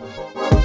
Bye.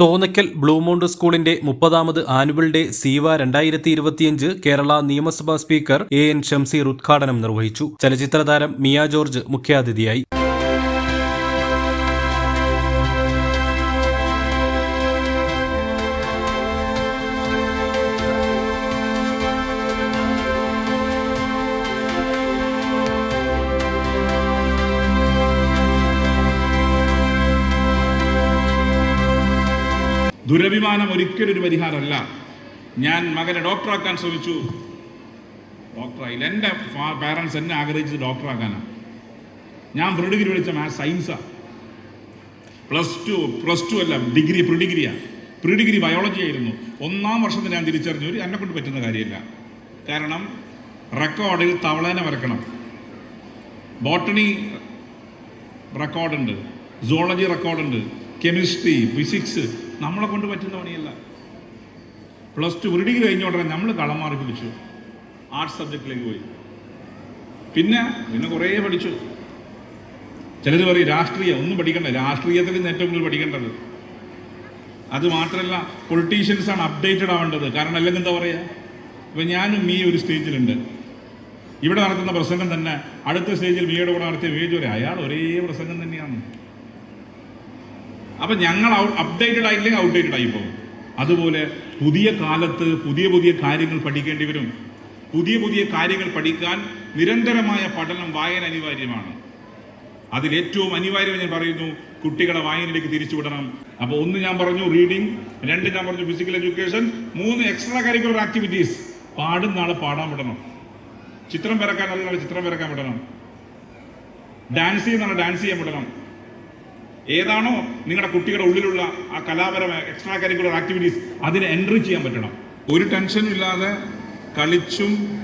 Thonnakkal ബ്ലൂമൗണ്ട് സ്കൂളിന്റെ മുപ്പതാമത് annual day സീവ രണ്ടായിരത്തി ഇരുപത്തിയഞ്ച് കേരള നിയമസഭാ സ്പീക്കർ എ എൻ ഷംസീർ ഉദ്ഘാടനം നിർവഹിച്ചു. ചലച്ചിത്രതാരം മിയ ജോർജ് മുഖ്യാതിഥിയായി. ദുരഭിമാനം ഒരിക്കലും ഒരു പരിഹാരമല്ല. ഞാൻ മകനെ ഡോക്ടറാക്കാൻ ശ്രമിച്ചു. ഡോക്ടറായില്ല എന്റെ പാരൻസ് എന്നെ ആഗ്രഹിച്ചത് ഡോക്ടറാക്കാനാണ് ഞാൻ പ്രീ ഡിഗ്രി വിളിച്ച മാത്സ് സയൻസാണ് പ്ലസ് ടു പ്ലസ് ടു അല്ല ഡിഗ്രി പ്രിഡിഗ്രിയാണ് ഡിഗ്രിയാണ് പ്രീ ഡിഗ്രി ബയോളജി ആയിരുന്നു. ഒന്നാം വർഷത്തിൽ ഞാൻ തിരിച്ചറിഞ്ഞു ഒരു എന്നെ കൊണ്ട് പറ്റുന്ന കാര്യമില്ല. കാരണം റെക്കോർഡിൽ തവളേനെ വരക്കണം. ബോട്ടണി റെക്കോർഡുണ്ട് സോളജി റെക്കോർഡുണ്ട് കെമിസ്ട്രി ഫിസിക്സ് നമ്മളെ കൊണ്ട് പറ്റുന്ന പണിയല്ല. പ്ലസ് ടു ഒരു ഡിഗ്രി കഴിഞ്ഞ ഉടനെ നമ്മൾ കളം മാറി പിടിച്ചു. ആർട്സ് സബ്ജക്റ്റിലേക്ക് പോയി. പിന്നെ പിന്നെ കുറേ പഠിച്ചു. ചിലർ പറയും രാഷ്ട്രീയം ഒന്നും പഠിക്കണ്ട. രാഷ്ട്രീയത്തിൽ നിന്ന് ഏറ്റവും കൂടുതൽ പഠിക്കേണ്ടത്. അത് മാത്രമല്ല പൊളിറ്റീഷ്യൻസാണ് അപ്ഡേറ്റഡ് ആവേണ്ടത്. കാരണം അല്ലെങ്കിൽ എന്താ പറയുക ഇപ്പം ഞാനും മീ ഒരു സ്റ്റേജിലുണ്ട് ഇവിടെ നടത്തുന്ന പ്രസംഗം തന്നെ അടുത്ത സ്റ്റേജിൽ മീയുടെ കൂടെ നടത്തിയ വേജ് വരെ അയാൾ ഒരേ പ്രസംഗം തന്നെയാണ്. അപ്പം ഞങ്ങൾ അപ്ഡേറ്റഡ് ആയില്ലെങ്കിൽ ഔട്ട്ഡേറ്റഡ് ആയി പോകും. അതുപോലെ പുതിയ കാലത്ത് പുതിയ പുതിയ കാര്യങ്ങൾ പഠിക്കേണ്ടി വരും. പുതിയ പുതിയ കാര്യങ്ങൾ പഠിക്കാൻ നിരന്തരമായ പഠനം വായന അനിവാര്യമാണ്. അതിൽ ഏറ്റവും അനിവാര്യം ഞാൻ പറയുന്നു കുട്ടികളെ വായനയിലേക്ക് തിരിച്ചുവിടണം അപ്പോൾ ഒന്ന് ഞാൻ പറഞ്ഞു റീഡിംഗ് രണ്ട് ഞാൻ പറഞ്ഞു ഫിസിക്കൽ എഡ്യൂക്കേഷൻ മൂന്ന് എക്സ്ട്രാ കരിക്കുലർ ആക്ടിവിറ്റീസ് പാടുന്ന ആളെ പാടാൻ വിടണം. ചിത്രം വരക്കാൻ അറിയുന്ന ചിത്രം വരക്കാൻ വിടണം. ഡാൻസ് ചെയ്യുന്ന ഡാൻസ് ചെയ്യാൻ വിടണം. ഏതാണോ നിങ്ങളുടെ കുട്ടികളുടെ ഉള്ളിലുള്ള ആ കലാപരമായ എക്സ്ട്രാ കരിക്കുലർ ആക്ടിവിറ്റീസ് അതിനെ എൻട്രി ചെയ്യാൻ പറ്റണം. ഒരു ടെൻഷനും ഇല്ലാതെ കളിച്ചും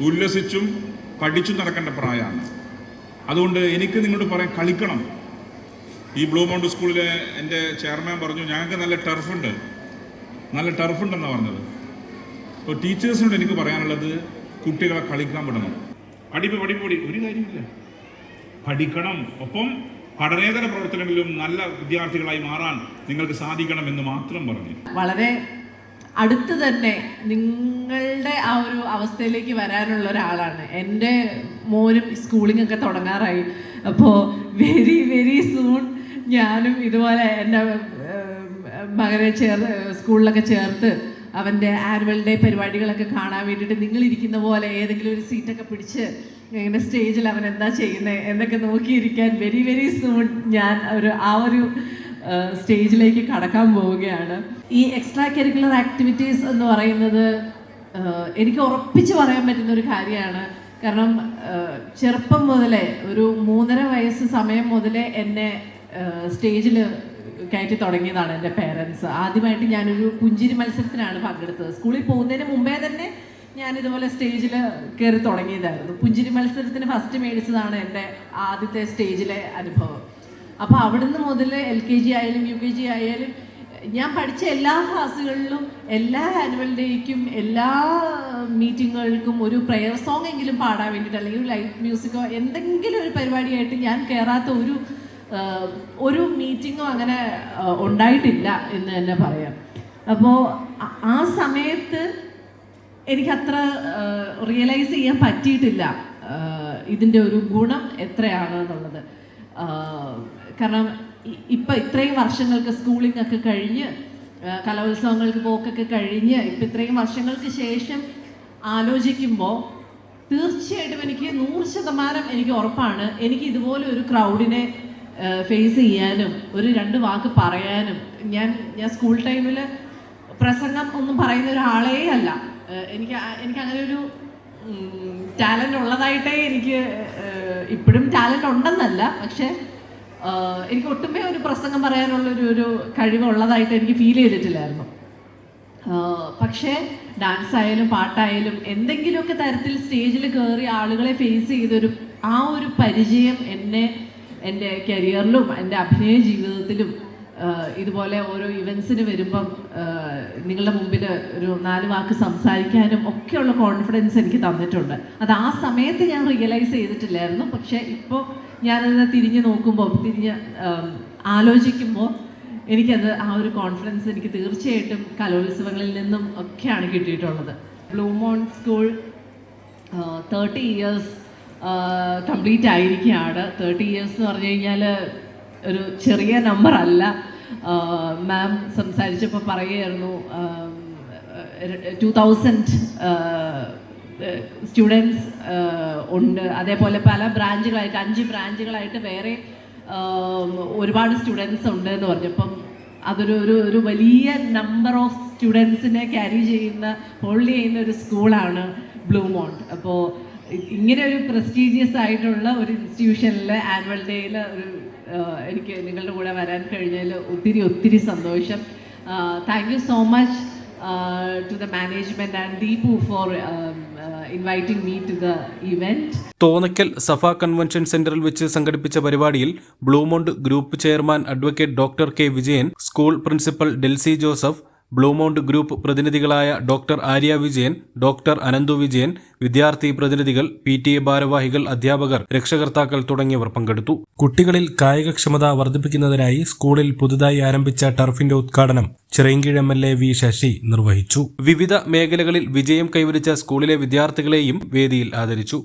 ഉല്ലസിച്ചും പഠിച്ചും നടക്കേണ്ട പ്രായമാണ്. അതുകൊണ്ട് എനിക്ക് നിങ്ങളോട് പറയാൻ കളിക്കണം. ഈ ബ്ലൂ മൗണ്ട് സ്കൂളിലെ എന്റെ ചെയർമാൻ പറഞ്ഞു ഞങ്ങൾക്ക് നല്ല ടർഫുണ്ട് നല്ല ടർഫുണ്ടെന്നാണ് പറഞ്ഞത്. അപ്പോൾ ടീച്ചേഴ്സിനോട് എനിക്ക് പറയാനുള്ളത് കുട്ടികളെ കളിക്കാൻ വിടണം. പഠിപ്പ് പഠിപ്പ് പഠി ഒരു കാര്യമില്ല പഠിക്കണം. ഒപ്പം പഠനേതര പ്രവർത്തനങ്ങളിലും നല്ല വിദ്യാർത്ഥികളായി മാറാൻ നിങ്ങൾക്ക് സാധിക്കണം എന്ന് മാത്രം പറഞ്ഞു. വളരെ അടുത്ത് തന്നെ നിങ്ങളുടെ ആ ഒരു അവസ്ഥയിലേക്ക് വരാനുള്ള ഒരാളാണ്. എന്റെ മോനും സ്കൂളിംഗ് ഒക്കെ തുടങ്ങാറായി. അപ്പോൾ വെരി വെരി സൂൺ ഞാനും ഇതുപോലെ എന്റെ മകനെ ചേർ സ്കൂളിലൊക്കെ ചേർത്ത് അവന്റെ ആനുവൽ ഡേ പരിപാടികളൊക്കെ കാണാൻ വേണ്ടിയിട്ട് നിങ്ങളിരിക്കുന്ന പോലെ ഏതെങ്കിലും ഒരു സീറ്റൊക്കെ പിടിച്ച് ഇങ്ങനെ സ്റ്റേജിൽ അവൻ എന്താ ചെയ്യുന്നത് എന്നൊക്കെ നോക്കിയിരിക്കാൻ വെരി വെരി സൂൺ ഞാൻ ഒരു ആ ഒരു സ്റ്റേജിലേക്ക് കടക്കാൻ പോവുകയാണ്. ഈ എക്സ്ട്രാ കരിക്കുലർ ആക്ടിവിറ്റീസ് എന്ന് പറയുന്നത് എനിക്ക് ഉറപ്പിച്ച് പറയാൻ പറ്റുന്ന ഒരു കാര്യമാണ്. കാരണം ചെറുപ്പം മുതലേ ഒരു മൂന്നര വയസ്സ് സമയം മുതലേ എന്നെ സ്റ്റേജിൽ കയറ്റി തുടങ്ങിയതാണ് എന്റെ പേരൻസ് ആദ്യമായിട്ട് ഞാനൊരു പുഞ്ചിരി മത്സരത്തിനാണ് പങ്കെടുത്തത്. സ്കൂളിൽ പോകുന്നതിന് മുമ്പേ തന്നെ ഞാൻ ഇതുപോലെ സ്റ്റേജിൽ കയറി തുടങ്ങിയതായിരുന്നു. പുഞ്ചിരി മത്സരത്തിന് ഫസ്റ്റ് മേടിച്ചതാണ് എന്റെ ആദ്യത്തെ സ്റ്റേജിലെ അനുഭവം. അപ്പോൾ അവിടുന്ന് മുതൽ എൽ കെ ജി ആയാലും യു കെ ജി ആയാലും ഞാൻ പഠിച്ച എല്ലാ ക്ലാസ്സുകളിലും എല്ലാ ആനുവൽ ഡേക്കും എല്ലാ മീറ്റിങ്ങുകൾക്കും ഒരു പ്രെയർ സോങ് എങ്കിലും പാടാൻ വേണ്ടിയിട്ട് അല്ലെങ്കിൽ ലൈറ്റ് മ്യൂസിക്കോ എന്തെങ്കിലും ഒരു പരിപാടിയായിട്ട് ഞാൻ കയറാത്ത ഒരു ഒരു മീറ്റിങ്ങോ അങ്ങനെ ഉണ്ടായിട്ടില്ല എന്ന് തന്നെ പറയാം. അപ്പോൾ ആ സമയത്ത് എനിക്കത്ര റിയലൈസ് ചെയ്യാൻ പറ്റിയിട്ടില്ല ഇതിന്റെ ഒരു ഗുണം എത്രയാണ് എന്നുള്ളത് കാരണം ഇപ്പം ഇത്രയും വർഷങ്ങൾക്ക് സ്കൂളിംഗ് ഒക്കെ കഴിഞ്ഞ് കലോത്സവങ്ങൾക്ക് പോക്കൊക്കെ കഴിഞ്ഞ് ഇപ്പം ഇത്രയും വർഷങ്ങൾക്ക് ശേഷം ആലോചിക്കുമ്പോൾ തീർച്ചയായിട്ടും എനിക്ക് നൂറ് ശതമാനം എനിക്ക് ഉറപ്പാണ്. എനിക്ക് ഇതുപോലെ ഒരു ക്രൗഡിനെ ഫേസ് ചെയ്യാനും ഒരു രണ്ട് വാക്ക് പറയാനും ഞാൻ ഞാൻ സ്കൂൾ ടൈമിൽ പ്രസംഗം ഒന്നും പറയുന്ന ഒരാളേ അല്ല എനിക്ക് എനിക്ക് അങ്ങനെ ഒരു ടാലന്റ് ഉള്ളതായിട്ടേ എനിക്ക് ഇപ്പോഴും ടാലന്റ് ഉണ്ടെന്നല്ല. പക്ഷേ എനിക്ക് ഒട്ടുമേ ഒരു പ്രസംഗം പറയാനുള്ളൊരു ഒരു കഴിവുള്ളതായിട്ട് എനിക്ക് ഫീൽ ചെയ്തിട്ടില്ലായിരുന്നു. പക്ഷേ ഡാൻസ് ആയാലും പാട്ടായാലും എന്തെങ്കിലുമൊക്കെ തരത്തിൽ സ്റ്റേജിൽ കയറി ആളുകളെ ഫേസ് ചെയ്തൊരു ആ ഒരു പരിചയം എന്നെ എന്റെ കരിയറിലും എന്റെ അഭിനയ ജീവിതത്തിലും ഇതുപോലെ ഓരോ ഇവൻസിന് വരുമ്പം നിങ്ങളുടെ മുമ്പിൽ ഒരു നാല് വാക്ക് സംസാരിക്കാനും ഒക്കെയുള്ള കോൺഫിഡൻസ് എനിക്ക് തന്നിട്ടുണ്ട്. അത് ആ സമയത്ത് ഞാൻ റിയലൈസ് ചെയ്തിട്ടില്ലായിരുന്നു. പക്ഷേ ഇപ്പോൾ ഞാനത് തിരിഞ്ഞു നോക്കുമ്പോൾ തിരിഞ്ഞ് ആലോചിക്കുമ്പോൾ എനിക്കത് ആ ഒരു കോൺഫിഡൻസ് എനിക്ക് തീർച്ചയായിട്ടും കലോത്സവങ്ങളിൽ നിന്നും ഒക്കെയാണ് കിട്ടിയിട്ടുള്ളത്. Blue Moon school thirty years complete ആയിരിക്കുകയാണ്. തേർട്ടി ഇയേഴ്സ് എന്ന് പറഞ്ഞു കഴിഞ്ഞാൽ ഒരു ചെറിയ നമ്പർ അല്ല. മാം സംസാരിച്ചപ്പോൾ പറയുകയായിരുന്നു ടു തൗസൻഡ് സ്റ്റുഡൻസ് ഉണ്ട്. അതേപോലെ പല ബ്രാഞ്ചുകളായിട്ട് അഞ്ച് ബ്രാഞ്ചുകളായിട്ട് വേറെ ഒരുപാട് സ്റ്റുഡൻസ് ഉണ്ട് എന്ന് പറഞ്ഞപ്പം അതൊരു ഒരു ഒരു വലിയ നമ്പർ ഓഫ് സ്റ്റുഡൻസിനെ ക്യാരി ചെയ്യുന്ന ഹോൾഡ് ചെയ്യുന്ന ഒരു സ്കൂളാണ് ബ്ലൂമോണ്ട് അപ്പോൾ ഇങ്ങനെ ഒരു പ്രസ്റ്റീജിയസ് ആയിട്ടുള്ള ഒരു ഇൻസ്റ്റിറ്റ്യൂഷനിൽ ആനുവൽ ഡേയിൽ ഒരു എനിക്ക് നിങ്ങളുടെ കൂടെ വരാൻ കഴിഞ്ഞതിൽ ഒത്തിരി ഒത്തിരി സന്തോഷം. Thank you so much to the management and Deepu for inviting me to the event Safa convention സെന്ററിൽ വെച്ച് സംഘടിപ്പിച്ച പരിപാടിയിൽ Bluemont group chairman advocate doctor K Vijayan school principal Delsy Joseph Bluemont group പ്രതിനിധികളായ doctor Arya Vijayan doctor Ananthu Vijayan വിദ്യാർത്ഥി പ്രതിനിധികൾ P T A ഭാരവാഹികൾ അധ്യാപകർ രക്ഷകർത്താക്കൾ തുടങ്ങിയവർ പങ്കെടുത്തു. കുട്ടികളിൽ കായികക്ഷമത വർദ്ധിപ്പിക്കുന്നതിനായി സ്കൂളിൽ പുതുതായി ആരംഭിച്ച ടർഫിന്റെ ഉദ്ഘാടനം Chirayinkeezhu M L A V Sasi നിർവഹിച്ചു. വിവിധ മേഖലകളിൽ വിജയം കൈവരിച്ച സ്കൂളിലെ വിദ്യാർത്ഥികളെയും വേദിയിൽ ആദരിച്ചു.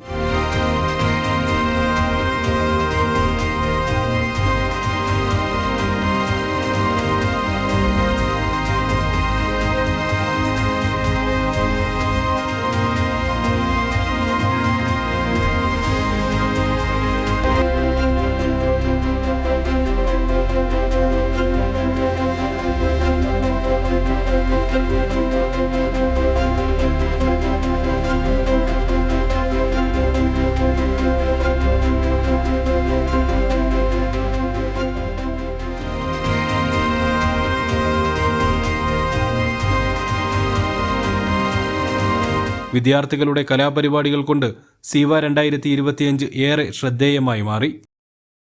വിദ്യാർത്ഥികളുടെ കലാപരിപാടികൾ കൊണ്ട് സീവ രണ്ടായിരത്തി ഏറെ ശ്രദ്ധേയമായി മാറി.